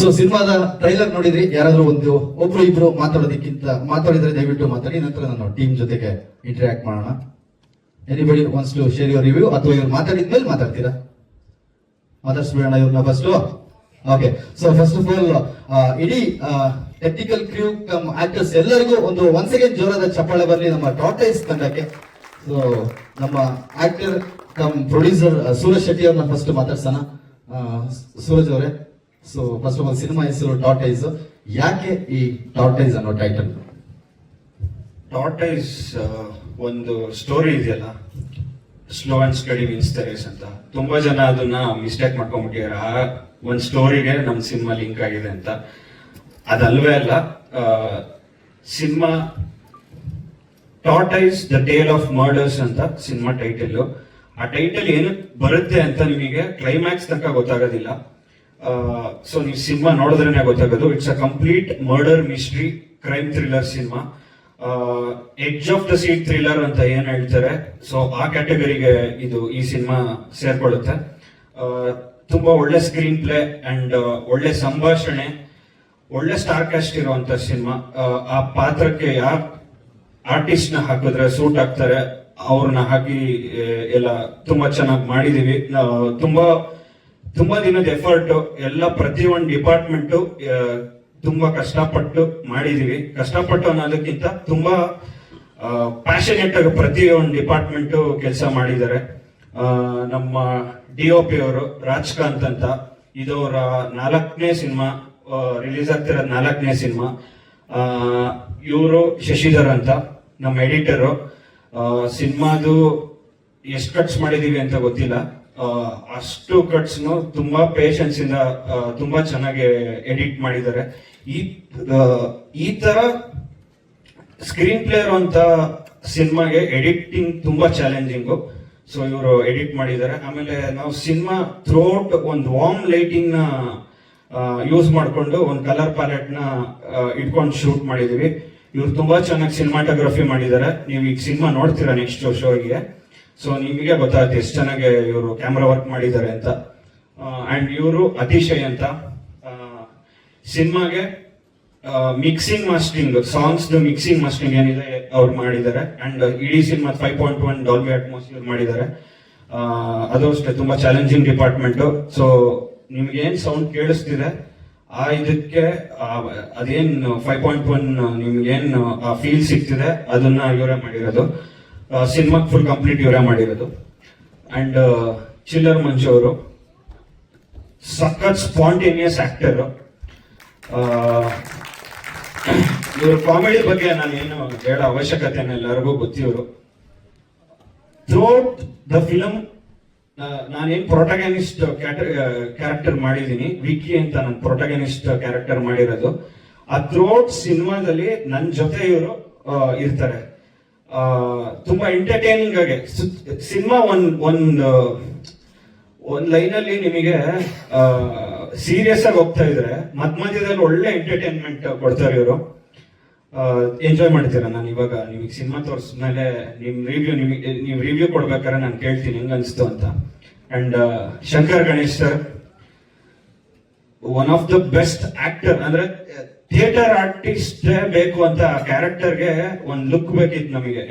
So ಸಿನಿಮಾದ trailer ನೋಡಿದ್ರಿ? ಯಾರಾದ್ರೂ ಒಂದು, ಒಬ್ರು ಇಬ್ರು ಮಾತಾಡೋದಕ್ಕಿಂತ ಮಾತಾಡಿದ್ರೆ ದಯವಿಟ್ಟು ಮಾತಾಡಿ, ನಂತರ ನಾನು ಟೀಮ್ ಜೊತೆಗೆ ಇಂಟರಾಕ್ಟ್ ಮಾಡೋಣ. Anybody once to share your review ಅಥವಾ ಇವ್ರು ಮಾತಾಡಿದ್ಮೇಲೆ ಮಾತಾಡ್ತೀರಾ? ಮಾತಾಡ್ಸ್ಬಿಡೋಣ ಇವ್ರನ್ನ first okay so first of all ಇಡೀ ಟೆಕ್ನಿಕಲ್ ಕ್ರೂ ಕಮ್ ಆಕ್ಟರ್ಸ್ ಎಲ್ಲರಿಗೂ ಒಂದು ಒನ್ಸ್ ಅಗೇನ್ ಜೋರಾದ ಚಪ್ಪಾಳೆ ಬರಲಿ ನಮ್ಮ ಟಾಟೈಸ್ ತಂಡಕ್ಕೆ. ಸೊ ನಮ್ಮ actor cum producer Suraj Shetty ಅವ್ರನ್ನ ಫಸ್ಟ್ ಮಾತಾಡ್ಸೋಣ. ಸೂರಜ್ ಅವರೇ. ಸೊ ಫಸ್ಟ್ ಒಂದು ಸಿನಿಮಾ ಹೆಸರು ಟಾಟೈಸ್ ಯಾಕೆ ಈ ಟಾಟೈಸ್ ಅನ್ನೋ ಟೈಟಲ್ ಟಾಟೈಸ್ ಒಂದು ಸ್ಟೋರಿ ಇದೆಯಲ್ಲ? Slow and steady wins the ಅಂತ. ತುಂಬಾ ಜನ ಅದನ್ನ ಮಿಸ್ಟೇಕ್ ಮಾಡ್ಕೊಂಡ್ಬಿಟ್ಟಿದ್ದಾರೆ ಆ ಒಂದು ಸ್ಟೋರಿಗೆ ನಮ್ಮ ಸಿನಿಮಾ ಲಿಂಕ್ ಆಗಿದೆ ಅಂತ. ಅದಲ್ವೇ ಅಲ್ಲ cinema tortoise the tale of murders ಅಂತ ಸಿನಿಮಾ ಟೈಟಲ್ ಆ ಟೈಟಲ್ ಏನಕ್ಕೆ ಬರುತ್ತೆ ಅಂತ ನಿಮಗೆ ಕ್ಲೈಮ್ಯಾಕ್ಸ್ ತನಕ ಗೊತ್ತಾಗೋದಿಲ್ಲ. ಸೊ ನೀವು ಸಿನಿಮಾ ನೋಡಿದ್ರೇನೆ ಗೊತ್ತಾಗೋದು. It's a complete murder mystery crime thriller cinema. Edge of the seat thriller ಅಂತ ಏನ್ ಹೇಳ್ತಾರೆ? ಸೊ ಆ ಕ್ಯಾಟಗರಿಗೆ ಇದು ಈ ಸಿನಿಮಾ ಸೇರ್ಕೊಳ್ಳುತ್ತೆ. ತುಂಬಾ ಒಳ್ಳೆ ಸ್ಕ್ರೀನ್ ಪ್ಲೇ ಅಂಡ್ ಒಳ್ಳೆ ಸಂಭಾಷಣೆ, ಒಳ್ಳೆ ಸ್ಟಾರ್ ಕಾಸ್ಟ್ ಇರುವಂತ ಸಿನಿಮಾ. ಆ ಪಾತ್ರಕ್ಕೆ ಯಾರ್ ಆರ್ಟಿಸ್ಟ್ನ ಹಾಕಿದ್ರೆ ಸೂಟ್ ಆಗ್ತಾರೆ, ಅವ್ರನ್ನ ಹಾಕಿ ಎಲ್ಲ ತುಂಬಾ ಚೆನ್ನಾಗಿ ಮಾಡಿದೀವಿ. ತುಂಬಾ ತುಂಬಾ ದಿನದ ಎಫರ್ಟ್ ಎಲ್ಲ ಪ್ರತಿ ಒಂದು ಡಿಪಾರ್ಟ್ಮೆಂಟ್ ತುಂಬಾ ಕಷ್ಟಪಟ್ಟು ಮಾಡಿದೀವಿ. ಕಷ್ಟಪಟ್ಟು ಅನ್ನೋದಕ್ಕಿಂತ ತುಂಬಾ ಪ್ಯಾಷನೇಟ್ ಆಗಿ ಪ್ರತಿ ಒಂದು ಡಿಪಾರ್ಟ್ಮೆಂಟ್ ಕೆಲಸ ಮಾಡಿದ್ದಾರೆ. ನಮ್ಮ ಡಿ ಒ ಪಿ ಅವರು, ರಾಜ್ಕಾಂತ್ ಅಂತ, ಇದು ಅವರ ನಾಲ್ಕನೇ ಸಿನಿಮಾ ರಿಲೀಸ್ ಆಗ್ತಿರೋದು ನಾಲ್ಕನೇ ಸಿನಿಮಾ. ಇವರು ಶಶಿಧರ್ ಅಂತ, ನಮ್ಮ ಎಡಿಟರು ಸಿನಿಮಾದು ಎಷ್ಟು ಖರ್ಚು ಮಾಡಿದೀವಿ ಅಂತ ಗೊತ್ತಿಲ್ಲ. ಅಷ್ಟು ಕಟ್ಸ್ನು ತುಂಬಾ ಪೇಷನ್ಸ್ ಇಂದ ತುಂಬಾ ಚೆನ್ನಾಗಿ ಎಡಿಟ್ ಮಾಡಿದ್ದಾರೆ. ಈ ಈ ತರ ಸ್ಕ್ರೀನ್ ಪ್ಲೇಯರ್ ಅಂತ ಸಿನಿಮಾಗೆ ಎಡಿಟಿಂಗ್ ತುಂಬಾ ಚಾಲೆಂಜಿಂಗು ಸೊ ಇವರು ಎಡಿಟ್ ಮಾಡಿದ್ದಾರೆ. ಆಮೇಲೆ ನಾವು ಸಿನಿಮಾ ಥ್ರೋಟ್ ಒಂದು ವಾರ್ಮ್ ಲೈಟಿಂಗ್ನ ಯೂಸ್ ಮಾಡಿಕೊಂಡು ಒಂದು ಕಲರ್ ಪ್ಯಾಲೆಟ್ನ ಇಟ್ಕೊಂಡು ಶೂಟ್ ಮಾಡಿದೀವಿ ಇವ್ರು ತುಂಬಾ ಚೆನ್ನಾಗಿ ಸಿನಿಮಾಟೋಗ್ರಫಿ ಮಾಡಿದ್ದಾರೆ. ನೀವು ಈಗ ಸಿನಿಮಾ ನೋಡ್ತೀರಾ ನೆಕ್ಸ್ಟ್ ಶೋಗೆ ಸೊ ನಿಮಗೆ ಗೊತ್ತಾಗುತ್ತೆ ಎಷ್ಟು ಚೆನ್ನಾಗಿ ಇವರು ಕ್ಯಾಮ್ರಾ ವರ್ಕ್ ಮಾಡಿದ್ದಾರೆ ಅಂತ. ಅಂಡ್ ಇವರು ಅತಿಶಯ್ ಅಂತ. ಸಿನಿಮಾಗೆ mixing mastering songs mixing mastering ಏನಿದೆ ಅವ್ರು ಮಾಡಿದ್ದಾರೆ. ಅಂಡ್ ಇಡೀ cinema five point one Dolby atmosphere ಮಾಡಿದ್ದಾರೆ. ಅದು ಅಷ್ಟೇ, ತುಂಬಾ ಚಾಲೆಂಜಿಂಗ್ ಡಿಪಾರ್ಟ್ಮೆಂಟ್ ಸೊ ನಿಮ್ಗೆ ಏನ್ ಸೌಂಡ್ ಕೇಳಿಸ್ತಿದೆ? ಆ ಇದಕ್ಕೆ ಅದೇನ್ ಫೈವ್ ಪಾಯಿಂಟ್ ಒನ್ ನಿಮ್ಗೆ ಫೀಲ್ ಸಿಗ್ತಿದೆ? ಅದನ್ನ ಇವರೇ ಮಾಡಿರೋದು. ಸಿನಿಮಾ ಫುಲ್ ಕಂಪ್ಲೀಟ್ ಇವರೇ ಮಾಡಿರೋದು. ಅಂಡ್ ಚಿಲ್ಲರ್ ಮಂಜು ಅವರು. ಸಖತ್ ಸ್ಪಾಂಟೇನಿಯಸ್ ಆಕ್ಟರ್ ಇವ್ರ ಕಾಮಿಡಿ ಬಗ್ಗೆ ನಾನು ಏನು ಹೇಳೋ ಅವಶ್ಯಕತೆ ಎಲ್ಲರಿಗೂ ಗೊತ್ತಿವರು ಥ್ರೋಟ್ ದ ಫಿಲಮ್ ನಾನೇನು ಪ್ರೊಟಗನಿಸ್ಟ್ ಕ್ಯಾರೆಕ್ಟರ್ ಮಾಡಿದ್ದೀನಿ ವಿಕಿ ಅಂತ ನನ್ನ ಪ್ರೊಟಗನಿಸ್ಟ್ ಕ್ಯಾರೆಕ್ಟರ್ ಮಾಡಿರೋದು. ಆ ಥ್ರೋಟ್ ಸಿನಿಮಾದಲ್ಲಿ ನನ್ನ ಜೊತೆ ಇವರು ಇರ್ತಾರೆ. ತುಂಬಾ ಎಂಟರ್ಟೈನಿಂಗ್ ಆಗಿ. ಸಿನಿಮಾ ಒಂದ್, ಒಂದು, ಒಂದ್ ಲೈನ್ ಅಲ್ಲಿ ನಿಮಗೆ ಸೀರಿಯಸ್ ಆಗಿ ಹೋಗ್ತಾ ಇದ್ರೆ ಮಧ್ಯ ಮಧ್ಯದಲ್ಲಿ ಒಳ್ಳೆ ಎಂಟರ್ಟೈನ್ಮೆಂಟ್ ಕೊಡ್ತಾರೆ ಇವರು. ಎಂಜಾಯ್ ಮಾಡ್ತೀರಾ? ನಾನು ಇವಾಗ ನಿಮಗೆ ಸಿನಿಮಾ ತೋರಿಸ್ಮೇಲೆ ನಿಮ್ ರಿವ್ಯೂ ನಿಮಗೆ, ನೀವು ರಿವ್ಯೂ ಕೊಡ್ಬೇಕಾದ್ರೆ ನಾನು ಕೇಳ್ತೀನಿ, ಹೆಂಗ್ ಅನಿಸ್ತು ಅಂತ. And Shankar Ganesh sir one of the best actor ಅಂದ್ರೆ ಥಿಯೇಟರ್ ಆರ್ಟಿಸ್ಟ್ ಬೇಕು ಅಂತ ಕ್ಯಾರೆಕ್ಟರ್ಗೆ ಒಂದು ಲುಕ್ ಬೇಕಿತ್ತು ನಮಗೆ.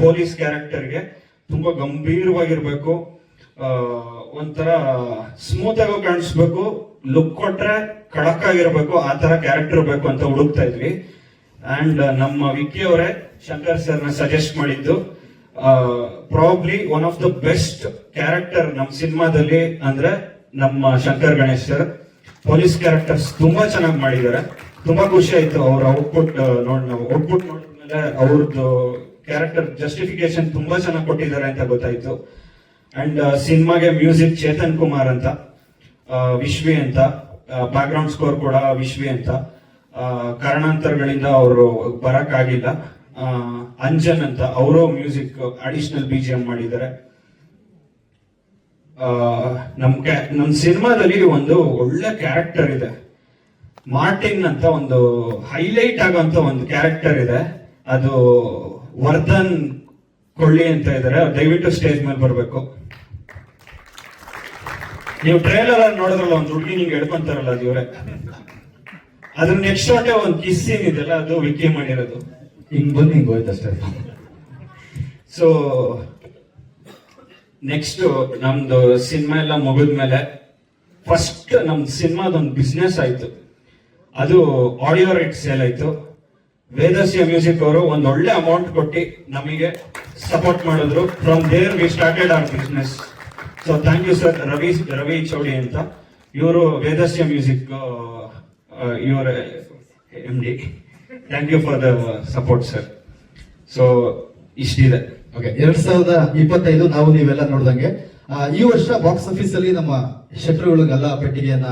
ಪೊಲೀಸ್ ಕ್ಯಾರೆಕ್ಟರ್ಗೆ ತುಂಬಾ ಗಂಭೀರವಾಗಿರ್ಬೇಕು. ಒಂಥರ ಸ್ಮೂತ್ ಆಗಿ ಕಾಣಿಸ್ಬೇಕು. ಲುಕ್ ಕೊಟ್ರೆ ಖಡಕ್ ಆಗಿರ್ಬೇಕು ಆ ತರ ಕ್ಯಾರೆಕ್ಟರ್ ಬೇಕು ಅಂತ ಹುಡುಕ್ತಾ ಇದ್ವಿ. ಅಂಡ್ ನಮ್ಮ ವಿಕ್ಕಿ ಅವರೇ ಶಂಕರ್ ಸರ್ನ ಸಜೆಸ್ಟ್ ಮಾಡಿದ್ದು probably one of the best character ನಮ್ಮ ಸಿನಿಮಾದಲ್ಲಿ ಅಂದ್ರೆ ನಮ್ಮ Shankar Ganesh sir police characters ತುಂಬಾ ಚೆನ್ನಾಗಿ ಮಾಡಿದ್ದಾರೆ. ತುಂಬಾ ಖುಷಿ ಆಯ್ತು ಅವ್ರ ಔಟ್ಪುಟ್ ನೋಡ್ ನಾವು ಔಟ್ಪುಟ್ ನೋಡಿದ್ಮೇಲೆ ಅವ್ರದ್ದು ಕ್ಯಾರೆಕ್ಟರ್ ಜಸ್ಟಿಫಿಕೇಶನ್ ತುಂಬಾ ಚೆನ್ನಾಗಿ ಕೊಟ್ಟಿದ್ದಾರೆ ಅಂತ ಗೊತ್ತಾಯ್ತು. ಅಂಡ್ ಸಿನಿಮಾಗೆ ಮ್ಯೂಸಿಕ್ ಚೇತನ್ ಕುಮಾರ್ ಅಂತ ವಿಶ್ವಿ ಅಂತ ಬ್ಯಾಕ್ ಗ್ರೌಂಡ್ ಸ್ಕೋರ್ ಕೂಡ ವಿಶ್ವಿ ಅಂತ ಕಾರಣಾಂತರಗಳಿಂದ ಅವರು ಬರಕ್ ಆಗಿಲ್ಲ ಅಂಜನ್ ಅಂತ, ಅವರು music additional B G M ಮಾಡಿದ್ದಾರೆ. ನಮ್ ನಮ್ ಸಿನಿಮಾದಲ್ಲಿ ಒಂದು ಒಳ್ಳೆ ಕ್ಯಾರೆಕ್ಟರ್ ಇದೆ. ಮಾರ್ಟಿನ್ ಅಂತ ಒಂದು ಹೈಲೈಟ್ ಆಗುವಂತ ಒಂದು ಕ್ಯಾರೆಕ್ಟರ್ ಇದೆ. ಅದು ವರ್ಧನ್ ಕೊಳ್ಳಿ ಅಂತ ಇದ್ದಾರೆ ದಯವಿಟ್ಟು ಸ್ಟೇಜ್ ಮೇಲೆ ಬರಬೇಕು. ನೀವು ಟ್ರೈಲರ್ ಅಲ್ಲಿ ನೋಡಿದ್ರಲ್ಲ, ಒಂದು ಹುಡುಗಿ ನಿಂಗೆ ಎಡ್ಕೊಂತಾರಲ್ಲ ಅದು ಇವರೇ. ಅದ್ರ ನೆಕ್ಸ್ಟ್ ಶಾಟೆ ಒಂದು ಕಿಸ್ ಸೀನ್ ಇದೆಯಲ್ಲ, ಅದು ವಿಕಿ ಮಾಡಿರೋದು. ಹಿಂಗ್ ಬಂದು ಹಿಂಗ್ ಹೋಯ್ತು ಅಷ್ಟೇ. ಸೊ ನೆಕ್ಸ್ಟ್ ನಮ್ದು ಸಿನಿಮಾ ಎಲ್ಲ ಮುಗಿದ್ಮೇಲೆ ಫಸ್ಟ್ ನಮ್ದು ಸಿನಿಮಾದೊಂದು ಬಿಸ್ನೆಸ್ ಆಯ್ತು. ಅದು ಆಡಿಯೋ ರೈಟ್ ಸೇಲ್ ಆಯ್ತು. ವೇದಸ್ಯ ಮ್ಯೂಸಿಕ್ ಅವರು ಒಂದು ಒಳ್ಳೆ ಅಮೌಂಟ್ ಕೊಟ್ಟು ನಮಗೆ ಸಪೋರ್ಟ್ ಮಾಡಿದ್ರು. From there we started our business so thank you sir Ravi Ravi Chowdi ಅಂತ. ಇವರು ವೇದಸ್ಯ ಮ್ಯೂಸಿಕ್ ಇವರ M D thank you for the support sir so ಇಷ್ಟಿದೆ. Okay ಎರಡ್ ಸಾವಿರದ ಇಪ್ಪತ್ತೈದು ನಾವು ನೀವೆಲ್ಲ ನೋಡ್ದಂಗೆ ಈ ವರ್ಷ ಬಾಕ್ಸ್ ಆಫೀಸ್ ಅಲ್ಲಿ ನಮ್ಮ ಶತ್ರುಗಳಿಗೆಲ್ಲ ಗಲ್ಲ ಪೆಟ್ಟಿಗೆಯನ್ನ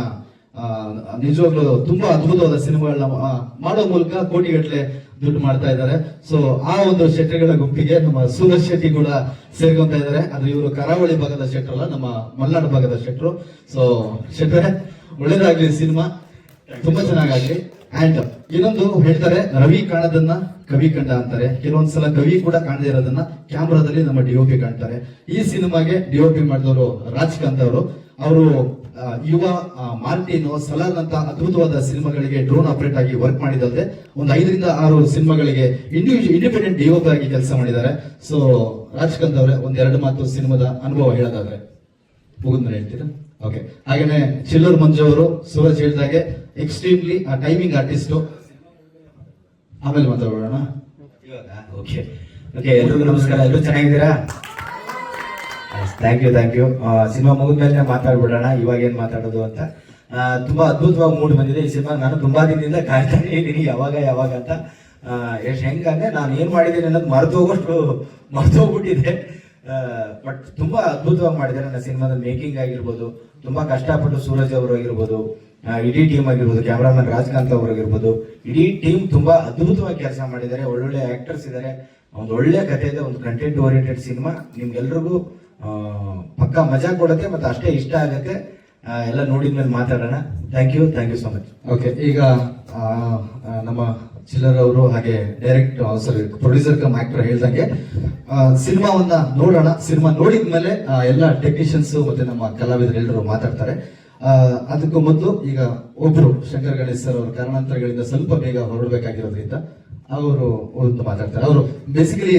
ನಿಜವಾಗ್ಲೂ ತುಂಬಾ ಅದ್ಭುತವಾದ ಸಿನಿಮಾಗಳನ್ನ ಮಾಡೋ ಮೂಲಕ ಕೋಟಿಗಟ್ಟಲೆ ದುಡ್ಡು ಮಾಡ್ತಾ ಇದ್ದಾರೆ. ಸೊ ಆ ಒಂದು ಶೆಟ್ಟಿಗಳ ಗುಂಪಿಗೆ ನಮ್ಮ ಸೂರಜ್ ಶೆಟ್ಟಿ ಕೂಡ ಸೇರ್ಕೊಂತ ಇದ್ದಾರೆ. ಅಂದ್ರೆ ಇವರು ಕರಾವಳಿ ಭಾಗದ ಶೆಟ್ರಲ್ಲ ನಮ್ಮ ಮಲೆನಾಡು ಭಾಗದ ಶೆಟ್ರು ಸೊ ಶೆಟ್ರೆ ಒಳ್ಳೇದಾಗ್ಲಿ ಸಿನಿಮಾ. ತುಂಬಾ ಚೆನ್ನಾಗಾಗ್ಲಿ. ಅಂಡ್ ಇನ್ನೊಂದು ಹೇಳ್ತಾರೆ, ರವಿ ಕಾಣದನ್ನ ಕವಿ ಕಂಡ ಅಂತಾರೆ. ಕೆಲವೊಂದ್ಸಲ ಕವಿ ಕೂಡ ಕಾಣದೇ ಇರೋದನ್ನ ಕ್ಯಾಮ್ರಾದಲ್ಲಿ ನಮ್ಮ ಡಿಒಪಿ ಕಾಣ್ತಾರೆ. ಈ ಸಿನಿಮಾಗೆ ಡಿಒಪಿ ಮಾಡಿದವರು ರಾಜ್ಕಾಂತ್ ಅವರು. ಅವರು ಯುವ ಮಾರ್ಟಿನ್ ಸಲಾರ್ ಅಂತ ಅದ್ಭುತವಾದ ಸಿನಿಮಾಗಳಿಗೆ ಡ್ರೋನ್ ಆಪರೇಟ್ ಆಗಿ ವರ್ಕ್ ಮಾಡಿದಲ್ಲದೆ ಒಂದು ಐದರಿಂದ ಆರು ಸಿನಿಮಾಗಳಿಗೆ ಇಂಡಿಪೆಂಡೆಂಟ್ ಡಿಒಪಿ ಆಗಿ ಕೆಲಸ ಮಾಡಿದ್ದಾರೆ. ಸೊ ರಾಜ್ಕಾಂತ್ ಅವರೇ ಒಂದ್ ಎರಡು ಮಾತು ಸಿನಿಮಾದ ಅನುಭವ ಹೇಳೋದಾದ್ರೆ ಮುಗಿದ್ಮೇಲೆ ಹೇಳ್ತೀರಾ? ಓಕೆ ಹಾಗೇನೆ ಚಿಲ್ಲರ್ ಮಂಜು ಅವರು, ಸೂರಜ್ ಹೇಳಿದಾಗೆ ಎಕ್ಸ್ಟ್ರೀಮ್ಲಿ ಆ ಟೈಮಿಂಗ್ ಆರ್ಟಿಸ್ಟ್ ಆಮೇಲೆ ಮಾತಾಡೋಣ. ಓಕೆ. ಓಕೆ, ಎಲ್ರಿಗೂ ನಮಸ್ಕಾರ. ಎಲ್ಲರೂ ಚೆನ್ನಾಗಿದ್ದೀರಾ? Thank you thank you cinema ಮುಗಿದ್ಮೇಲೆ ಮಾತಾಡ್ಬಿಡೋಣ. ಇವಾಗ ಏನು ಮಾತಾಡೋದು ಅಂತ. ತುಂಬಾ ಅದ್ಭುತವಾಗಿ ಮೂಡ್ ಬಂದಿದೆ ಈ ಸಿನಿಮಾ. ನಾನು ತುಂಬಾ ದಿನದಿಂದ ಕಾಯ್ತಾನೆ ಇದ್ದೀನಿ, ಯಾವಾಗ ಯಾವಾಗ ಅಂತ. ಎಷ್ಟು ಹೆಂಗಂದ್ರೆ ನಾನು ಏನು ಮಾಡಿದ್ದೀನಿ ಅನ್ನೋದು ಮರೆತು ಹೋಗೋಷ್ಟು ಮರೆತು ಹೋಗ್ಬಿಟ್ಟಿದೆ. ಬಟ್ ತುಂಬಾ ಅದ್ಭುತವಾಗಿ ಮಾಡಿದ್ದಾರೆ ನನ್ನ ಸಿನಿಮಾದ ಮೇಕಿಂಗ್ ಆಗಿರ್ಬೋದು. ತುಂಬಾ ಕಷ್ಟಪಟ್ಟು ಸೂರಜ್ ಅವರು ಆಗಿರ್ಬೋದು ಇಡೀ ಟೀಮ್ ಆಗಿರ್ಬೋದು, ಕ್ಯಾಮ್ರಾಮನ್ ರಾಜಕಾಂತ್ ಅವರು ಆಗಿರ್ಬೋದು. ಇಡೀ ಟೀಮ್ ತುಂಬಾ ಅದ್ಭುತವಾಗಿ ಕೆಲಸ ಮಾಡಿದ್ದಾರೆ. ಒಳ್ಳೊಳ್ಳೆ ಆಕ್ಟರ್ಸ್ ಇದ್ದಾರೆ. ಒಂದು ಒಳ್ಳೆ ಕಥೆ ಇದೆ, ಒಂದು ಕಂಟೆಂಟ್ ಓರಿಯೆಂಟೆಡ್ ಸಿನಿಮಾ. ನಿಮ್ಗೆಲ್ರಿಗೂ ಪಕ್ಕಾ ಮಜಾ ಕೊಡುತ್ತೆ ಮತ್ತೆ ಅಷ್ಟೇ ಇಷ್ಟ ಆಗುತ್ತೆ ಎಲ್ಲ ನೋಡಿದ ಮೇಲೆ ಮಾತಾಡೋಣ. Thank you thank you so much okay ಈಗ ನಮ್ಮ ಚಿಲ್ಲರ್ ಅವರು ಹಾಗೆ direct sorry producer cum actor ಹೇಳ್ದಂಗೆ ಸಿನಿಮಾವನ್ನ ನೋಡೋಣ. ಸಿನಿಮಾ ನೋಡಿದ ಮೇಲೆ ಎಲ್ಲ ಟೆಕ್ನಿಷಿಯನ್ಸ್ ಮತ್ತೆ ನಮ್ಮ ಕಲಾವಿದರು ಎಲ್ಲರೂ ಮಾತಾಡ್ತಾರೆ. ಅದಕ್ಕೂ ಮೊದಲು ಈಗ ಒಬ್ರು ಶಂಕರ್ ಗಣೇಶ್ ಸರ್ ಅವರ ಕಾರಣಾಂತರಗಳಿಂದ ಸ್ವಲ್ಪ ಬೇಗ ಹೊರಡಬೇಕಾಗಿರೋದ್ರಿಂದ ಅವರು ಒಂದು ಮಾತಾಡ್ತಾರೆ. ಅವರು ಬೇಸಿಕಲಿ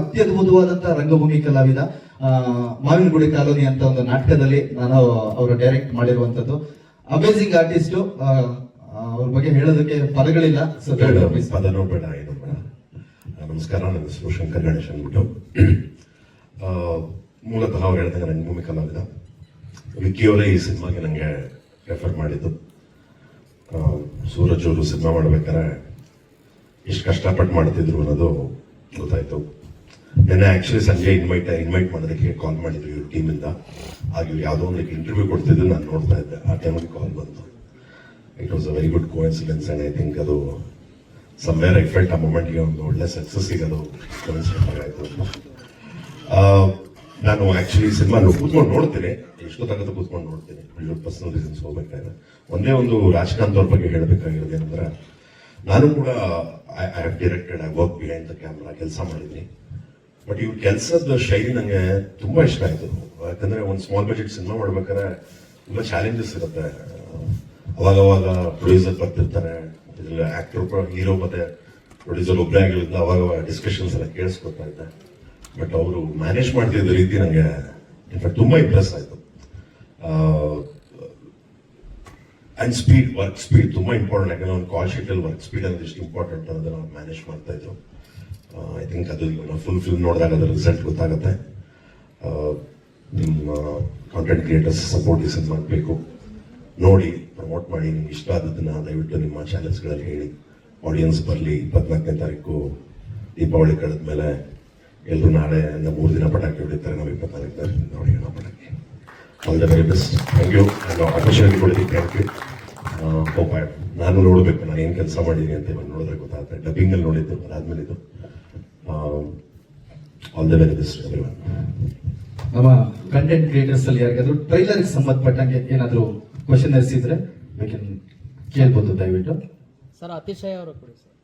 ಅತ್ಯದ್ಭುತವಾದಂತ ರಂಗಭೂಮಿ ಕಲಾವಿದ ಮಾವಿನಗುಡಿ ಕಾಲೋನಿ ಅಂತ ಒಂದು ನಾಟಕದಲ್ಲಿ ನಾನು ಅವರು ಡೈರೆಕ್ಟ್ ಮಾಡಿರುವಂತದ್ದು ಅಮೇಸಿಂಗ್ ಆರ್ಟಿಸ್ಟ್ ಅವ್ರ ಬಗ್ಗೆ ಹೇಳೋದಕ್ಕೆ ಪದಗಳಿಲ್ಲ ಸೊ ನೋಡ್ಬೇಡ ಇದು ನಮಸ್ಕಾರ ನನ್ನ ಹೆಸರು ಶಂಕರ್ ಗಣೇಶ್ ಅಂದ್ಬಿಟ್ಟು. ಮೂಲತಃ ಅವ್ರು ಹೇಳ್ದಂಗೆ ರಂಗಭೂಮಿ ಭೂಮಿ ಕಲಾವಿದ. ವಿಕ್ಕಿ ಅವರೇ ಈ ಸಿನಿಮಾಗೆ ನನಗೆ ರೆಫರ್ ಮಾಡಿದ್ದು. ಸೂರಜ್ ಅವರು ಸಿನಿಮಾ ಮಾಡ್ಬೇಕಾದ್ರೆ ಎಷ್ಟು ಕಷ್ಟಪಟ್ಟು ಮಾಡ್ತಿದ್ರು ಅನ್ನೋದು ಗೊತ್ತಾಯ್ತು. ನೆನ್ನೆ ಆಕ್ಚುಲಿ ಸಂಜೆ ಇನ್ವೈಟ್ ಇನ್ವೈಟ್ ಮಾಡೋದಕ್ಕೆ ಕಾಲ್ ಮಾಡಿದ್ರು ಇವ್ರ ಟೀಮಿಂದ ಆಗ ಇವ್ರು ಯಾವುದೋ ಒಂದು ಇಂಟರ್ವ್ಯೂ ಕೊಡ್ತಿದ್ರು, ನಾನು ನೋಡ್ತಾ ಇದ್ದೆ. ಆ ಟೈಮಲ್ಲಿ ಕಾಲ್ ಬಂತು. It was a very good coincidence and I think ಅದು ಸಮ್ವೇರ್ ಐ ಫೆಲ್ಟ್ ಆ ಮೂಮೆಂಟ್ಗೆ ಒಂದು ಒಳ್ಳೆ ಸಕ್ಸಸ್ ಸಿಗೋದು ಅದು ಆಯಿತು ನಾನು ಆ್ಯಕ್ಚುಲಿ ಸಿನಿಮಾ ಕೂತ್ಕೊಂಡು ನೋಡ್ತೀನಿ. ಎಷ್ಟೊತ್ತಾಗುತ್ತೆ ಕೂತ್ಕೊಂಡು ನೋಡ್ತೀನಿ. ಪರ್ಸನಲ್ ರೀಸನ್ಸ್ ಹೋಗ್ಬೇಕಾದ್ರೆ ಒಂದೇ ಒಂದು ರಾಜಕಾಂತ್ ಅವ್ರ ಬಗ್ಗೆ ಹೇಳಬೇಕಾಗಿರೋದು ಏನಂದ್ರೆ ನಾನು ಕೂಡ I have directed I work behind the camera ಕೆಲಸ ಮಾಡಿದ್ದೀನಿ. ಬಟ್ ಇವ್ರ ಕೆಲಸದ ಶೈಲಿ ನನಗೆ ತುಂಬ ಇಷ್ಟ ಆಯಿತು. ಯಾಕಂದರೆ ಒಂದು ಸ್ಮಾಲ್ ಬಜೆಟ್ ಸಿನಿಮಾ ಮಾಡ್ಬೇಕಾದ್ರೆ ತುಂಬ ಚಾಲೆಂಜಸ್ ಇರುತ್ತೆ. ಅವಾಗವಾಗ ಅವಾಗ ಪ್ರೊಡ್ಯೂಸರ್ ಬರ್ತಿರ್ತಾರೆ, ಇದ್ರಲ್ಲಿ ಆ್ಯಕ್ಟರ್ ಹೀರೋ ಮತ್ತೆ ಪ್ರೊಡ್ಯೂಸರ್ ಒಬ್ಬರೇ ಆಗಿರೋದ್ರಿಂದ ಅವಾಗ ಡಿಸ್ಕಷನ್ಸ್ ಎಲ್ಲ ಕೇಳಿಸ್ಕೊತಾ ಇದ್ದೆ. ಬಟ್ ಅವರು ಮ್ಯಾನೇಜ್ ಮಾಡ್ತಿದ್ದ ರೀತಿ ನನಗೆ ಇನ್ಫ್ಯಾಕ್ಟ್ ತುಂಬ ಇಂಪ್ರೆಸ್ ಆಯ್ತು. ಅಂಡ್ ಸ್ಪೀಡ್ ವರ್ಕ್ ಸ್ಪೀಡ್ ತುಂಬಾ ಇಂಪಾರ್ಟೆಂಟ್ ಯಾಕಂದ್ರೆ ಒಂದು ಕಾಲ್ ಶೀಟ್ ಅಲ್ಲಿ ವರ್ಕ್ ಸ್ಪೀಡ್ ಅಂದ್ರೆ ಎಷ್ಟು ಇಂಪಾರ್ಟೆಂಟ್ ಅನ್ನೋದನ್ನ ಮ್ಯಾನೇಜ್ ಮಾಡ್ತಾ ಇದ್ರು. ಐ ಥಿಂಕ್ ಅದು ಫುಲ್ ಫಿಲ್ಮ್ ನೋಡಿದಾಗ ಅದರ ರಿಸಲ್ಟ್ ಗೊತ್ತಾಗುತ್ತೆ. ನಿಮ್ಮ ಕಾಂಟೆಂಟ್ ಕ್ರಿಯೇಟರ್ಸ್ ಸಪೋರ್ಟ್ ಈ ಮಾಡಬೇಕು. ಬೇಕು ನೋಡಿ ಪ್ರಮೋಟ್ ಮಾಡಿ, ನಿಮ್ಗೆ ಇಷ್ಟ ಆದದನ್ನ ದಯವಿಟ್ಟು ನಿಮ್ಮ ಚಾನೆಲ್ಸ್ಗಳಲ್ಲಿ ಹೇಳಿ. ಆಡಿಯನ್ಸ್ ಬರಲಿ, ಇಪ್ಪತ್ನಾಲ್ಕನೇ ತಾರೀಕು, ದೀಪಾವಳಿ ಕಳೆದ ಮೇಲೆ ಎಲ್ಲರೂ ನಾಳೆ ಮೂರು ದಿನ ಪಟಾಕಿ ಹೊಡಿತಾರೆ, ನಾವು ಇಪ್ಪತ್ನಾಲ್ಕು ತಾರೀಕಿಂದ ಹೊಡೆಯೋಣ ಪಟಾಕಿ. All the very best thank you opportunity ಕೊಡಿ ಥ್ಯಾಂಕ್ ಯು ಹೋಪ್ ನಾನು ನೋಡಬೇಕು ನಾನು ಏನು ಕೆಲಸ ಮಾಡಿದೀನಿ ಅಂತ ಇವಾಗ ನೋಡಿದ್ರೆ ಗೊತ್ತಾಗುತ್ತೆ. ಡಬ್ಬಿಂಗಲ್ಲಿ ನೋಡಿದ್ದು ಅದಾದ್ಮೇಲೆ ಇದು. All the very best everyone ನಮ್ಮ ಕಂಟೆಂಟ್ ಕ್ರಿಯೇಟರ್ಸ್ ಅಲ್ಲಿ ಯಾರಿಗಾದ್ರು ಟ್ರೈಲರ್ ಸಂಬಂಧಪಟ್ಟಂಗೆ ಏನಾದರೂ ಕ್ವಶನ್ ಎಸಿದ್ರೆ ಕೇಳ್ಬೋದು ದಯವಿಟ್ಟು. ಸರ್ ಅತಿಶಯ ಅವರು ಕೊಡಿ ಸರ್.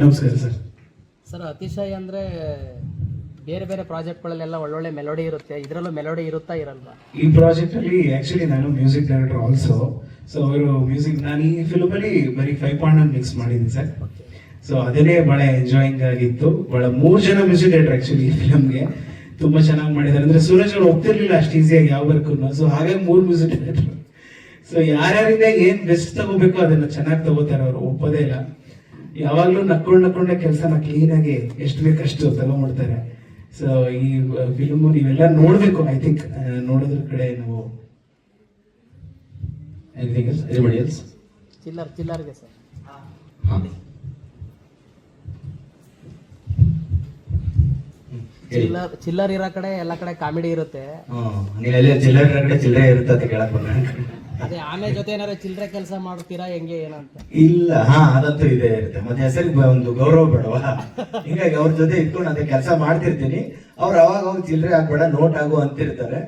ನಮಸ್ಕಾರ ಸರ್. ಸರ್ ಅತಿಶಯ ಅಂದರೆ ಬೇರೆ ಬೇರೆ ಪ್ರಾಜೆಕ್ಟ್ಗಳಲ್ಲೆಲ್ಲ ಒಳ್ಳೊಳ್ಳೆ ಮೆಲೋಡಿ ಇರುತ್ತೆ. ಇದರಲ್ಲೂ ಮೆಲೋಡಿ ಇರುತ್ತಾ ಇರಲ್ವಾ? ಈ ಪ್ರಾಜೆಕ್ಟ್ ಅಲ್ಲಿ ಆಕ್ಚುಲಿ ನಾನು ಮ್ಯೂಸಿಕ್ ಡೈರೆಕ್ಟರ್ ಆಲ್ಸೋ ಸೊ ಅವರು ಮ್ಯೂಸಿಕ್ ನಾನು ಈ ಫಿಲ್ಮ್ ಅಲ್ಲಿ ಬರೀ ಫೈವ್ ಪಾಯಿಂಟ್ ಮಿಕ್ಸ್ ಮಾಡಿದ್ದೀನಿ ಸರ್. ಸೊ ಅದನ್ನೇ ಬಹಳ ಎಂಜಾಯಿಂಗ್ ಆಗಿತ್ತು. ಬಹಳ ಮೂರು ಜನ ಮ್ಯೂಸಿಕ್ ಡೈರೆಕ್ಟರ್ ಆಕ್ಚುಲಿ ಈ ಫಿಲ್ಮ್ಗೆ ತುಂಬಾ ಚೆನ್ನಾಗಿ ಮಾಡಿದ್ದಾರೆ. ಅಂದ್ರೆ ಸೂರಜ್ ಅವ್ರು ಒಪ್ತಿರ್ಲಿಲ್ಲ ಅಷ್ಟು ಈಸಿಯಾಗಿ ಯಾವ ವರ್ಕು ಸೊ ಹಾಗಾಗಿ ಮೂರು ಮ್ಯೂಸಿಕ್ ಡೈರೆಕ್ಟರ್ ಸೊ ಯಾರ್ಯಾರಿಂದ ಏನ್ ಬೆಸ್ಟ್ ತಗೋಬೇಕು ಅದನ್ನ ಚೆನ್ನಾಗಿ ತಗೋತಾರೆ ಅವರು. ಒಪ್ಪೋದೇ ಇಲ್ಲ. ಯಾವಾಗ್ಲೂ ನಕ್ಕೊಂಡ್ ನಕ್ಕೊಂಡೆ ಕೆಲಸನ ಕ್ಲೀನ್ ಆಗಿ ಎಷ್ಟು ಬೇಕಷ್ಟು ತಗೊಂಡ್ಬಿಡ್ತಾರೆ. ಸೊ ಈ ಫಿಲ್ಮ್ ನೀವೆಲ್ಲ ನೋಡ್ಬೇಕು ಐ ಥಿಂಕ್ ನೋಡೋದ್ರ ಕಡೆ ನಾವು ಎನಿಥಿಂಗ್ ಎಲ್ಸ್ ಎನಿಬಡಿ ಎಲ್ಸ್ ಚಿಲ್ಲರ್ ಚಿಲ್ಲರ್ಗೆ ಸರ್. ಚಿಲ್ಲರ್ ಚಿಲ್ಲರ್ ಇರೋ ಕಡೆ ಎಲ್ಲ ಕಡೆ ಕಾಮಿಡಿ ಇರುತ್ತೆ. ಚಿಲ್ಲರ್ ಇರೋ ಕಡೆ ಚಿಲ್ಲರೆ ಇರುತ್ತೆ ಅಂತ ಕೇಳಕ್ ಬಂದ. ಅದೇ ಆಮೆ ಜೊತೆ ಏನಾದ್ರು ಚಿಲ್ಲರೆ ಕೆಲಸ ಮಾಡ್ತೀರಾ ಹೆಂಗೆ ಏನಂತ? ಇಲ್ಲ ಹಾ ಅದಂತೂ ಇದೆ ಇರುತ್ತೆ. ಮತ್ತೆ ಹೆಸರಿಗೆ ಒಂದು ಗೌರವ ಬೇಡವಾ? ಹಿಂಗಾಗಿ ಅವ್ರ ಜೊತೆ ಇಟ್ಕೊಂಡು ಅದೇ ಕೆಲಸ ಮಾಡ್ತಿರ್ತೀನಿ. ಅವ್ರು ಅವಾಗ ಅವಾಗ ಚಿಲ್ಲರೆ ಹಾಕ್ಬೇಡ ನೋಟ್ ಆಗು ಅಂತಿರ್ತಾರೆ.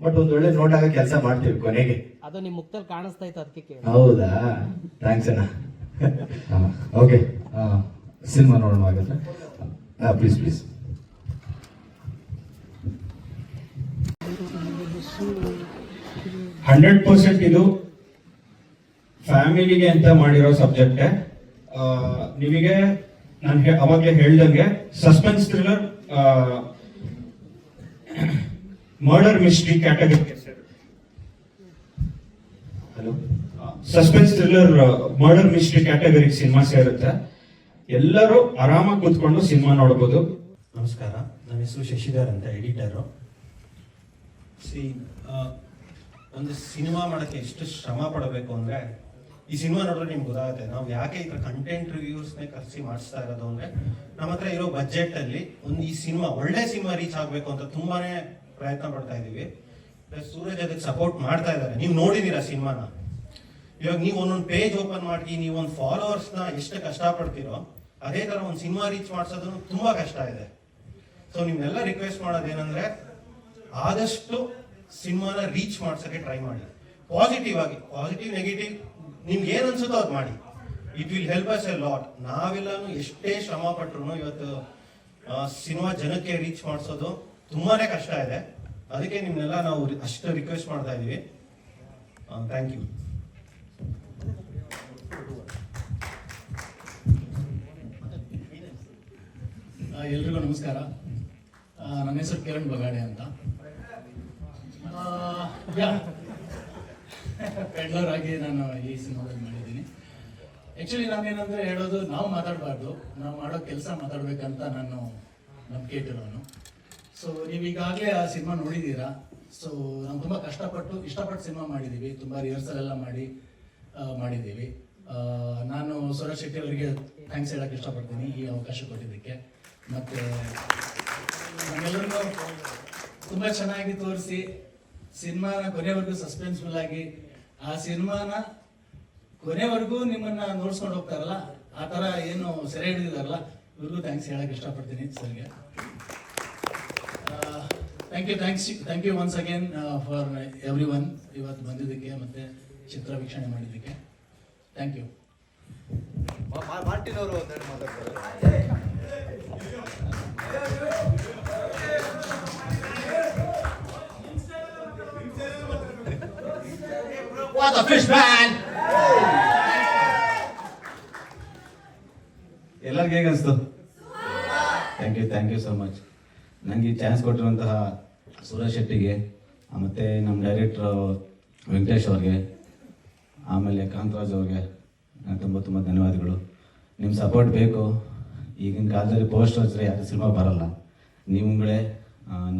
ಬಟ್ ಒಂದ್ ಒಳ್ಳೆ ನೋಟ್ ಆಗೋ ಕೆಲಸ ಮಾಡ್ತೀವಿ ಕೊನೆಗೆ. ಅದು ನಿಮ್ ಮುಖದಲ್ಲಿ ಕಾಣಿಸ್ತಾ ಇತ್ತು ಅದಕ್ಕೆ ಹೌದಾ? ಥ್ಯಾಂಕ್ಸ್ ಅಣ್ಣ. ಓಕೆ. ಸಿನಿಮಾ ನೋಡೋಣ ಹಾಗಾದ್ರೆ. ಪ್ಲೀಸ್ ಪ್ಲೀಸ್ ಹಂಡ್ರೆಡ್ ಪರ್ಸೆಂಟ್ ಇದು ಫ್ಯಾಮಿಲಿಗೆ ಅಂತ ಮಾಡಿರೋ ಸಬ್ಜೆಕ್ಟ್. ನಿಮಗೆ ನಾನು ಅವಾಗಲೇ ಹೇಳ್ದಂಗೆ suspense thriller murder mystery category hello? Suspense thriller murder mystery category cinema ಸೇರುತ್ತೆ. ಎಲ್ಲರೂ ಆರಾಮಾಗಿ ಕೂತ್ಕೊಂಡು ಸಿನಿಮಾ ನೋಡಬಹುದು ನಮಸ್ಕಾರ. ನನ್ನ ಹೆಸರು ಶಶಿಧರ್ ಅಂತ ಎಡಿಟರು. ಸಿ ಒಂದು ಸಿನಿಮಾ ಮಾಡೋಕ್ಕೆ ಎಷ್ಟು ಶ್ರಮ ಪಡಬೇಕು ಅಂದರೆ, ಈ ಸಿನಿಮಾ ನೋಡಿದ್ರೆ ನಿಮ್ಗೆ ಗೊತ್ತಾಗುತ್ತೆ. ನಾವು ಯಾಕೆ ಈ ಥರ ಕಂಟೆಂಟ್ ರಿವ್ಯೂಸ್ನೇ ಕರೆಸಿ ಮಾಡಿಸ್ತಾ ಇರೋದು ಅಂದರೆ, ನಮ್ಮ ಹತ್ರ ಇರೋ ಬಜೆಟಲ್ಲಿ ಒಂದು ಈ ಸಿನಿಮಾ, ಒಳ್ಳೆ ಸಿನಿಮಾ ರೀಚ್ ಆಗಬೇಕು ಅಂತ ತುಂಬಾನೇ ಪ್ರಯತ್ನ ಪಡ್ತಾ ಪ್ಲಸ್ ಸೂರಜ್ ಅದಕ್ಕೆ ಸಪೋರ್ಟ್ ಮಾಡ್ತಾ ಇದ್ದಾರೆ. ನೀವು ನೋಡಿದೀರಾ ಸಿನಿಮಾನ? ಇವಾಗ ನೀವು ಒಂದೊಂದು ಪೇಜ್ ಓಪನ್ ಮಾಡಿ ನೀವು ಒಂದು ಫಾಲೋವರ್ಸ್ನ ಎಷ್ಟು ಕಷ್ಟಪಡ್ತೀರೋ ಅದೇ ಥರ ಒಂದು ಸಿನಿಮಾ ರೀಚ್ ಮಾಡಿಸೋದನ್ನು ತುಂಬಾ ಕಷ್ಟ ಇದೆ. ಸೊ ನಿಮ್ನೆಲ್ಲ ರಿಕ್ವೆಸ್ಟ್ ಮಾಡೋದೇನಂದ್ರೆ, ಆದಷ್ಟು ಸಿನಿಮಾನ ರೀಚ್ ಮಾಡ್ಸೋಕ್ಕೆ ಟ್ರೈ ಮಾಡಿ ಪಾಸಿಟಿವ್ ಆಗಿ ಪಾಸಿಟಿವ್ ನೆಗೆಟಿವ್ ನಿಮ್ಗೆ ಏನ್ ಅನ್ಸುತ್ತೋ ಅದು ಮಾಡಿ. It will help us a lot ನಾವೆಲ್ಲಾನು ಎಷ್ಟೇ ಶ್ರಮ ಪಟ್ರು ಇವತ್ತು ಸಿನಿಮಾ ಜನಕ್ಕೆ ರೀಚ್ ಮಾಡಿಸೋದು ತುಂಬಾನೇ ಕಷ್ಟ ಇದೆ. ಅದಕ್ಕೆ ನಿಮ್ಮನ್ನೆಲ್ಲ ನಾವು ಅಷ್ಟು ರಿಕ್ವೆಸ್ಟ್ ಮಾಡ್ತಾ ಇದೀವಿ ಥ್ಯಾಂಕ್ ಯು ಎಲ್ರಿಗೂ ನಮಸ್ಕಾರ. ನನ್ನ ಹೆಸರು ಕಿರಣ್ ಬಗಾಡೆ ಅಂತ. ಪೆಡ್ಲರ್ ಆಗಿ ನಾನು ಈ ಸಿನಿಮಾದಲ್ಲಿ ಮಾಡಿದ್ದೀನಿ. ಆ್ಯಕ್ಚುಲಿ ನಾನೇನಂದರೆ ಹೇಳೋದು, ನಾವು ಮಾತಾಡಬಾರ್ದು. ನಾವು ಮಾಡೋ ಕೆಲಸ ಮಾತಾಡಬೇಕಂತ ನಾನು ನಂಬಿಕೆ ಇಟ್ಟಿರೋನು. ಸೊ ನೀವು ಈಗಾಗಲೇ ಆ ಸಿನಿಮಾ ನೋಡಿದ್ದೀರಾ? ಸೊ ನಾವು ತುಂಬ ಕಷ್ಟಪಟ್ಟು, ಇಷ್ಟಪಟ್ಟು ಸಿನಿಮಾ ಮಾಡಿದ್ದೀವಿ. ತುಂಬ ರಿಹರ್ಸಲ್ ಎಲ್ಲ ಮಾಡಿ ಮಾಡಿದ್ದೀವಿ. ನಾನು ಸುರೇಶ್ ಶೆಟ್ಟಿ ಅವರಿಗೆ ಥ್ಯಾಂಕ್ಸ್ ಹೇಳಕ್ಕೆ ಇಷ್ಟಪಡ್ತೀನಿ ಈ ಅವಕಾಶ ಕೊಟ್ಟಿದ್ದಕ್ಕೆ. ಮತ್ತು ನಮ್ಮೆಲ್ಲರೂ ತುಂಬ ಚೆನ್ನಾಗಿ ತೋರಿಸಿ ಸಿನಿಮಾನ ಕೊನೆವರೆಗೂ ಸಸ್ಪೆನ್ಸ್ಫುಲ್ ಆಗಿ, ಆ ಸಿನಿಮಾನ ಕೊನೆವರೆಗೂ ನಿಮ್ಮನ್ನ ನೋಡ್ಸ್ಕೊಂಡು ಹೋಗ್ತಾರಲ್ಲ, ಆ ಥರ ಏನು ಸೆರೆ ಹಿಡಿದಿದಾರಲ್ಲ ಇವ್ರಿಗೂ ಥ್ಯಾಂಕ್ಸ್ ಹೇಳಕ್ಕೆ ಇಷ್ಟಪಡ್ತೀನಿ ಸರ್ಗೆ. Thank you thanks thank you once again for everyone ಇವತ್ತು ಬಂದಿದ್ದಕ್ಕೆ ಮತ್ತೆ ಚಿತ್ರ ವೀಕ್ಷಣೆ ಮಾಡಿದ್ದಕ್ಕೆ. ಥ್ಯಾಂಕ್ ಯು ಎಲ್ಲರಿಗೂ ಹೇಗೆ ಅನಿಸ್ತು? Thank you thank you so much ನನಗೆ ಚಾನ್ಸ್ ಕೊಟ್ಟಿರುವಂತಹ ಸುರೇಶ್ ಶೆಟ್ಟಿಗೆ ಮತ್ತು ನಮ್ಮ ಡೈರೆಕ್ಟ್ರು ವೆಂಕಟೇಶ್ ಅವ್ರಿಗೆ, ಆಮೇಲೆ ಕಾಂತರಾಜ್ ಅವ್ರಿಗೆ ತುಂಬ ತುಂಬ ಧನ್ಯವಾದಗಳು. ನಿಮ್ಮ ಸಪೋರ್ಟ್ ಬೇಕು. ಈಗಿನ ಕಾಲದಲ್ಲಿ ಪೋಸ್ಟ್ ಹಚ್ಚಿದ್ರೆ ಯಾರು ಸಿನಿಮಾ ಬರಲ್ಲ. ನೀವುಗಳೇ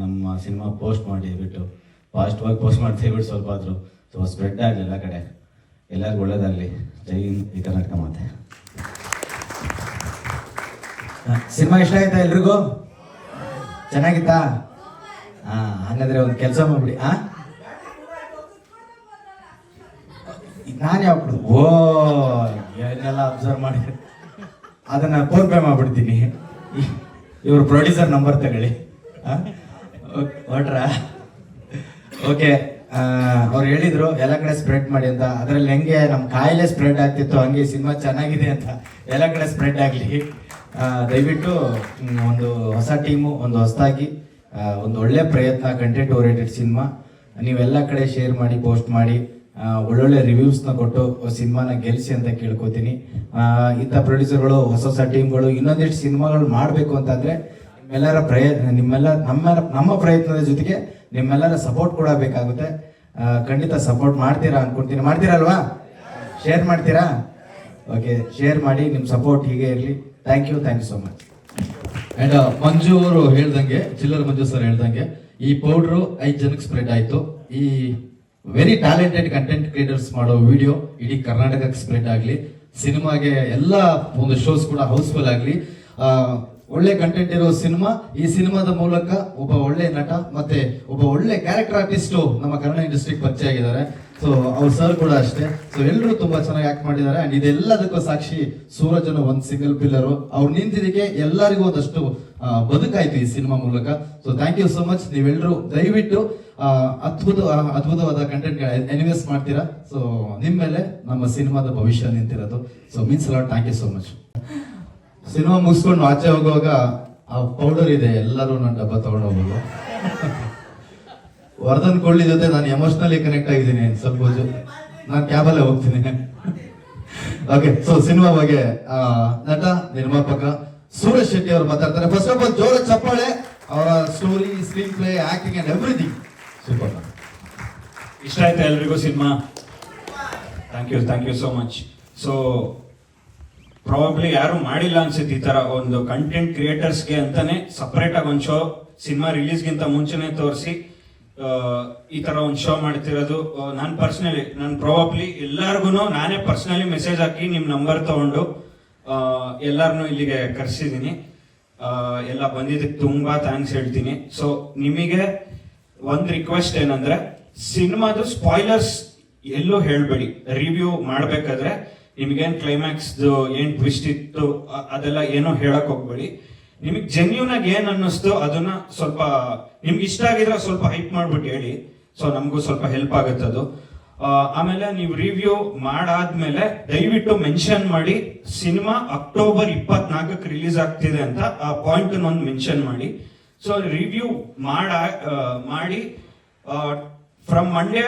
ನಮ್ಮ ಸಿನಿಮಾ ಪೋಸ್ಟ್ ಮಾಡಿ ಬಿಟ್ಟು ಫಾಸ್ಟ್ವಾಗಿ ಪೋಸ್ಟ್ ಮಾಡಿ ಬಿಟ್ಟು ಸ್ವಲ್ಪ ಆದರೂ ಸೊ ಸ್ಪ್ರೆಡ್ ಆಗಲಿ ಎಲ್ಲ ಕಡೆ. ಎಲ್ಲರಿಗೂ ಒಳ್ಳೇದಾಗಲಿ. ಜೈ ಈ ಕರ್ನಾಟಕ ಮಾತೆ. ಸಿನಿಮಾ ಇಷ್ಟ ಆಯ್ತಾ ಎಲ್ರಿಗೂ? ಚೆನ್ನಾಗಿತ್ತಾ? ಹಾ, ಹಾಗಾದ್ರೆ ಒಂದು ಕೆಲಸ ಮಾಡ್ಬಿಡಿ. ಹಾ? ನಾನು ಯಾವಾಗ ಓ, ಏನೆಲ್ಲ ಅಬ್ಸರ್ವ್ ಮಾಡಿ. ಅದನ್ನ ಫೋನ್ ಪೇ ಮಾಡ್ಬಿಡ್ತೀನಿ. ಇವ್ರ ಪ್ರೊಡ್ಯೂಸರ್ ನಂಬರ್ ತಗೊಳ್ಳಿ. ಹೊಟ್ರ ಓಕೆ ಅವ್ರು ಹೇಳಿದ್ರು, ಎಲ್ಲ ಕಡೆ ಸ್ಪ್ರೆಡ್ ಮಾಡಿ ಅಂತ. ಅದ್ರಲ್ಲಿ ಹೆಂಗೆ ನಮ್ಮ ಕಾಯಿಲೆ ಸ್ಪ್ರೆಡ್ ಆಗ್ತಿತ್ತು, ಹಂಗೆ ಸಿನಿಮಾ ಚೆನ್ನಾಗಿದೆ ಅಂತ. ಎಲ್ಲ ಕಡೆ ಸ್ಪ್ರೆಡ್ ಆಗಲಿ. ದಯವಿಟ್ಟು ಒಂದು ಹೊಸ ಟೀಮು, ಒಂದು ಹೊಸದಾಗಿ ಒಂದು ಒಳ್ಳೆ ಪ್ರಯತ್ನ ಕಂಟೆಂಟ್ ಓರಿಯೆಂಟೆಡ್ ಸಿನಿಮಾ. ನೀವೆಲ್ಲ ಕಡೆ ಶೇರ್ ಮಾಡಿ ಪೋಸ್ಟ್ ಮಾಡಿ ಒಳ್ಳೊಳ್ಳೆ ರಿವ್ಯೂಸ್ನ ಕೊಟ್ಟು ಸಿನಿಮಾನ ಗೆಲ್ಲಿಸಿ ಅಂತ ಕೇಳ್ಕೊತೀನಿ. ಇಂಥ ಪ್ರೊಡ್ಯೂಸರ್ಗಳು ಹೊಸ ಹೊಸ ಟೀಮ್ಗಳು, ಇನ್ನೊಂದಿಷ್ಟು ಸಿನಿಮಾಗಳು ಮಾಡಬೇಕು ಅಂತಂದರೆ ನಿಮ್ಮೆಲ್ಲರ ಪ್ರಯತ್ನ, ನಿಮ್ಮೆಲ್ಲ, ನಮ್ಮ ನಮ್ಮ ಪ್ರಯತ್ನದ ಜೊತೆಗೆ ನಿಮ್ಮೆಲ್ಲರ ಸಪೋರ್ಟ್ ಕೂಡ ಬೇಕಾಗುತ್ತೆ. ಖಂಡಿತ ಸಪೋರ್ಟ್ ಮಾಡ್ತೀರಾ ಅನ್ಕೊಂತೀನಿ. ಮಾಡ್ತೀರಲ್ವಾ? ಶೇರ್ ಮಾಡ್ತೀರಾ? ಓಕೆ ಶೇರ್ ಮಾಡಿ ನಿಮ್ಮ ಸಪೋರ್ಟ್ ಹೀಗೆ ಇರಲಿ. Thank you thank you so much and Manju ಅವರು ಹೇಳ್ದಂಗೆ, ಚಿಲ್ಲರ್ ಮಂಜು ಸರ್ ಹೇಳ್ದಂಗೆ, ಈ ಪೌಡ್ರು ಐದು ಜನಕ್ಕೆ ಸ್ಪ್ರೆಡ್ ಆಯ್ತು. ಈ ವೆರಿ ಟ್ಯಾಲೆಂಟೆಡ್ ಕಂಟೆಂಟ್ ಕ್ರಿಯೇಟರ್ಸ್ ಮಾಡೋ ವಿಡಿಯೋ ಇಡೀ ಕರ್ನಾಟಕಕ್ಕೆ ಸ್ಪ್ರೆಡ್ ಆಗಲಿ, ಸಿನಿಮಾಗೆ ಎಲ್ಲ ಒಂದು ಶೋಸ್ ಕೂಡ ಹೌಸ್ಫುಲ್ ಆಗಲಿ ಒಳ್ಳೆ ಕಂಟೆಂಟ್ ಇರೋ ಸಿನಿಮಾ, ಈ ಸಿನಿಮಾದ ಮೂಲಕ ಒಬ್ಬ ಒಳ್ಳೆ ನಟ ಮತ್ತೆ ಒಬ್ಬ ಒಳ್ಳೆ ಕ್ಯಾರೆಕ್ಟರ್ ಆರ್ಟಿಸ್ಟ್ ನಮ್ಮ ಕನ್ನಡ ಇಂಡಸ್ಟ್ರಿಗೆ ಪರಿಚಯ ಆಗಿದ್ದಾರೆ. ಸೊ ಅವ್ರ ಸರ್ ಕೂಡ ಅಷ್ಟೇ. ಸೊ ಎಲ್ಲರೂ ತುಂಬಾ ಚೆನ್ನಾಗಿ ಆಕ್ಟ್ ಮಾಡಿದ್ದಾರೆ. ಅಂಡ್ ಇದೆಲ್ಲದಕ್ಕೂ ಸಾಕ್ಷಿ ಸೂರಜ್ ಅನ್ನೋ ಒಂದು ಸಿಂಗಲ್ ಪಿಲ್ಲರ್ ಅವ್ರು ನಿಂತಿದ್ದಕ್ಕೆ ಎಲ್ಲರಿಗೂ ಒಂದಷ್ಟು ಬದುಕಾಯ್ತು ಈ ಸಿನಿಮಾ ಮೂಲಕ. So thank you so much ನೀವೆಲ್ಲರೂ ದಯವಿಟ್ಟು ಅದ್ಭುತ, ಅದ್ಭುತವಾದ ಕಂಟೆಂಟ್ ಎನಿವೇಸ್ ಮಾಡ್ತೀರಾ. ಸೊ ನಿಮ್ಮ ಮೇಲೆ ನಮ್ಮ ಸಿನಿಮಾದ ಭವಿಷ್ಯ ನಿಂತಿರೋದು. So means lot thank you so much cinema ಮುಗಿಸ್ಕೊಂಡು ಆಚೆ ಹೋಗುವಾಗ ಆ ಪೌಡರ್ ಇದೆ, ಎಲ್ಲರೂ ನನ್ನ ಡಬ್ಬ ತಗೊಂಡು ಹೋಗೋದು. ವರ್ಧನ್ ಕೊಳ್ಳಿ ಜೊತೆ ನಾನು ಎಮೋಷನಲಿ ಕನೆಕ್ಟ್ ಆಗಿದ್ದೀನಿ ಸ್ವಲ್ಪ. ನಾನು ಕ್ಯಾಬಲ್ಲೇ ಹೋಗ್ತೀನಿ. ಓಕೆ ಸೊ ಸಿನಿಮಾ ಬಗ್ಗೆ ನಟ, ನಿರ್ಮಾಪಕ ಸೂರಜ್ ಶೆಟ್ಟಿ ಅವರು ಮಾತಾಡ್ತಾರೆ. ಫಸ್ಟ್ ಆಫ್ ಆಲ್ ಜೋರ ಚಪ್ಪಾಳೆ, ಅವರ story screen play acting and everything super ಇಷ್ಟ ಆಯ್ತಾ ಎಲ್ರಿಗೂ cinema? Thank you thank you so much so probably ಯಾರು ಮಾಡಿಲ್ಲ ಅನ್ಸುತ್ತೆ ಈ ತರ ಒಂದು ಕಂಟೆಂಟ್ ಕ್ರಿಯೇಟರ್ಸ್ಗೆ ಅಂತಾನೆ ಸಪರೇಟ್ ಆಗಿ ಒಂದು ಶೋ ಸಿನಿಮಾ ರಿಲೀಸ್ಗಿಂತ ಮುಂಚೆನೆ ತೋರಿಸಿ ಈ ತರ ಒಂದು ಶೋ ಮಾಡ್ತಿರೋದು. ನಾನು ಪರ್ಸನಲಿ ನಾನು ಪ್ರಾಬಬ್ಲಿ ಎಲ್ಲರಿಗೂ ನಾನೇ ಪರ್ಸನಲಿ ಮೆಸೇಜ್ ಹಾಕಿ ನಿಮ್ಮ ನಂಬರ್ ತಗೊಂಡು ಎಲ್ಲರನ್ನೂ ಇಲ್ಲಿಗೆ ಕರೆಸಿದ್ದೀನಿ ಎಲ್ಲ ಬಂದಿದ್ದಕ್ಕೆ ತುಂಬಾ ಥ್ಯಾಂಕ್ಸ್ ಹೇಳ್ತೀನಿ. ಸೊ ನಿಮಗೆ ಒಂದು ರಿಕ್ವೆಸ್ಟ್ ಏನಂದ್ರೆ, ಸಿನಿಮಾದು ಸ್ಪಾಯ್ಲರ್ಸ್ ಎಲ್ಲೂ ಹೇಳಬೇಡಿ. ರಿವ್ಯೂ ಮಾಡ್ಬೇಕಾದ್ರೆ ನಿಮ್ಗೇನ್ ಕ್ಲೈಮ್ಯಾಕ್ಸ್ ಏನ್ ಟ್ವಿಸ್ಟ್ ಇತ್ತು ಅದೆಲ್ಲ ಏನೋ ಹೇಳಕ್ ಹೋಗ್ಬೇಡಿ. ನಿಮಗೆ ಜೆನ್ಯೂನ್ ಆಗಿ ಏನ್ ಅನ್ನಿಸ್ತು ಅದನ್ನ ಸ್ವಲ್ಪ, ನಿಮ್ಗೆ ಇಷ್ಟ ಆಗಿದ್ರೆ ಸ್ವಲ್ಪ ಹೈಪ್ ಮಾಡ್ಬಿಟ್ಟು ಹೇಳಿ. ಸೊ ನಮಗೂ ಸ್ವಲ್ಪ ಹೆಲ್ಪ್ ಆಗುತ್ತೆ ಅದು. ಆಮೇಲೆ ನೀವು ರಿವ್ಯೂ ಮಾಡಾದ್ಮೇಲೆ ದಯವಿಟ್ಟು ಮೆನ್ಷನ್ ಮಾಡಿ, ಸಿನಿಮಾ ಅಕ್ಟೋಬರ್ ಇಪ್ಪತ್ನಾಲ್ಕಕ್ಕೆ ರಿಲೀಸ್ ಆಗ್ತಿದೆ ಅಂತ ಆ ಪಾಯಿಂಟ್ ಒಂದು ಮೆನ್ಷನ್ ಮಾಡಿ. ಸೊ ರಿವ್ಯೂ ಮಾಡ ಫ್ರಮ್ ಮಂಡೇ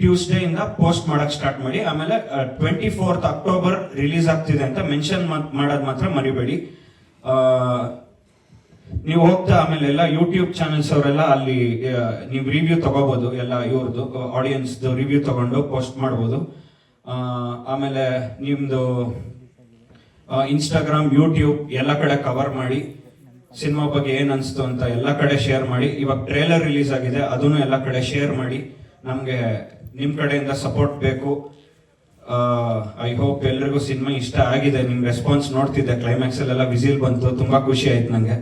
ಟ್ಯೂಸ್ಡೇ ಇಂದ ಪೋಸ್ಟ್ ಮಾಡಕ್ ಸ್ಟಾರ್ಟ್ ಮಾಡಿ. ಆಮೇಲೆ ಟ್ವೆಂಟಿ ಫೋರ್ತ್ ಅಕ್ಟೋಬರ್ ರಿಲೀಸ್ ಆಗ್ತಿದೆ ಅಂತ ಮೆನ್ಷನ್ ಮಾಡೋದು ಮಾತ್ರ ಮರಿಬೇಡಿ. ನೀವು ಹೋಗ್ತಾ ಆಮೇಲೆ ಎಲ್ಲ ಯೂಟ್ಯೂಬ್ ಚಾನೆಲ್ಸ್ ಅವರೆಲ್ಲ ಅಲ್ಲಿ ನೀವು ರಿವ್ಯೂ ತಗೋಬಹುದು ಎಲ್ಲ ಇವ್ರದ್ದು ಆಡಿಯನ್ಸ್ ರಿವ್ಯೂ ತಗೊಂಡು ಪೋಸ್ಟ್ ಮಾಡ್ಬೋದು. ಆಮೇಲೆ ನಿಮ್ದು ಇನ್ಸ್ಟಾಗ್ರಾಮ್ ಯೂಟ್ಯೂಬ್ ಎಲ್ಲ ಕಡೆ ಕವರ್ ಮಾಡಿ. ಸಿನಿಮಾ ಬಗ್ಗೆ ಏನ್ ಅನ್ಸ್ತು ಅಂತ ಎಲ್ಲ ಕಡೆ ಶೇರ್ ಮಾಡಿ. ಇವಾಗ ಟ್ರೇಲರ್ ರಿಲೀಸ್ ಆಗಿದೆ, ಅದನ್ನು ಎಲ್ಲ ಕಡೆ ಶೇರ್ ಮಾಡಿ. ನಮ್ಗೆ ನಿಮ್ ಕಡೆಯಿಂದ ಸಪೋರ್ಟ್ ಬೇಕು. ಐ ಹೋಪ್ ಎಲ್ರಿಗೂ ಸಿನಿಮಾ ಇಷ್ಟ ಆಗಿದೆ. ನಿಮ್ಮ ರೆಸ್ಪಾನ್ಸ್ ನೋಡ್ತಿದ್ದೆ. ಕ್ಲೈಮ್ಯಾಕ್ಸ್ ಅಲ್ಲೆಲ್ಲ ವಿಸಿಲ್ ಬಂತು. ತುಂಬಾ ಖುಷಿ ಆಯ್ತು ನನಗೆ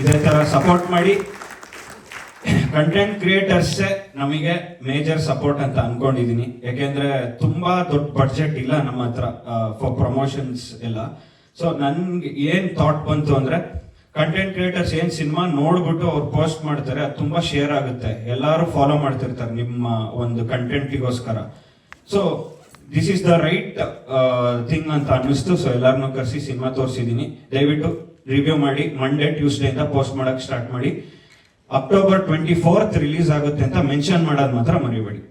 ಇದೇ ತರ ಸಪೋರ್ಟ್ ಮಾಡಿ. ಕಂಟೆಂಟ್ ಕ್ರಿಯೇಟರ್ಸ್ ನಮಗೆ ಮೇಜರ್ ಸಪೋರ್ಟ್ ಅಂತ ಅನ್ಕೊಂಡಿದೀನಿ. ಯಾಕೆಂದ್ರೆ ತುಂಬಾ ದೊಡ್ಡ ಬಡ್ಜೆಟ್ ಇಲ್ಲ ನಮ್ಮ ಹತ್ರ ಫಾರ್ ಪ್ರಮೋಷನ್ಸ್ ಎಲ್ಲ. ಸೊ ನನ್ಗೆ ಏನು ಥಾಟ್ ಬಂತು ಅಂದ್ರೆ ಕಂಟೆಂಟ್ ಕ್ರಿಯೇಟರ್ಸ್ ಏನ್ ಸಿನಿಮಾ ನೋಡ್ಬಿಟ್ಟು ಅವ್ರು ಪೋಸ್ಟ್ ಮಾಡ್ತಾರೆ, ಅದು ತುಂಬಾ ಶೇರ್ ಆಗುತ್ತೆ. ಎಲ್ಲರೂ ಫಾಲೋ ಮಾಡ್ತಿರ್ತಾರೆ ನಿಮ್ಮ ಒಂದು ಕಂಟೆಂಟಿಗೋಸ್ಕರ so this is the right thing ಅಂತ ಅನ್ನಿಸ್ತು. ಸೊ ಎಲ್ಲಾರನ್ನೂ ಕರೆಸಿ ಸಿನಿಮಾ ತೋರಿಸಿದೀನಿ. ದಯವಿಟ್ಟು ರಿವ್ಯೂ ಮಾಡಿ. ಮಂಡೇ ಟ್ಯೂಸ್ಡೇ ಇಂದ ಪೋಸ್ಟ್ ಮಾಡಕ್ ಸ್ಟಾರ್ಟ್ ಮಾಡಿ. ಅಕ್ಟೋಬರ್ ಟ್ವೆಂಟಿ ಫೋರ್ತ್ ರಿಲೀಸ್ ಆಗುತ್ತೆ ಅಂತ ಮೆನ್ಷನ್ ಮಾಡೋದು ಮಾತ್ರ ಮರಿಬೇಡಿ.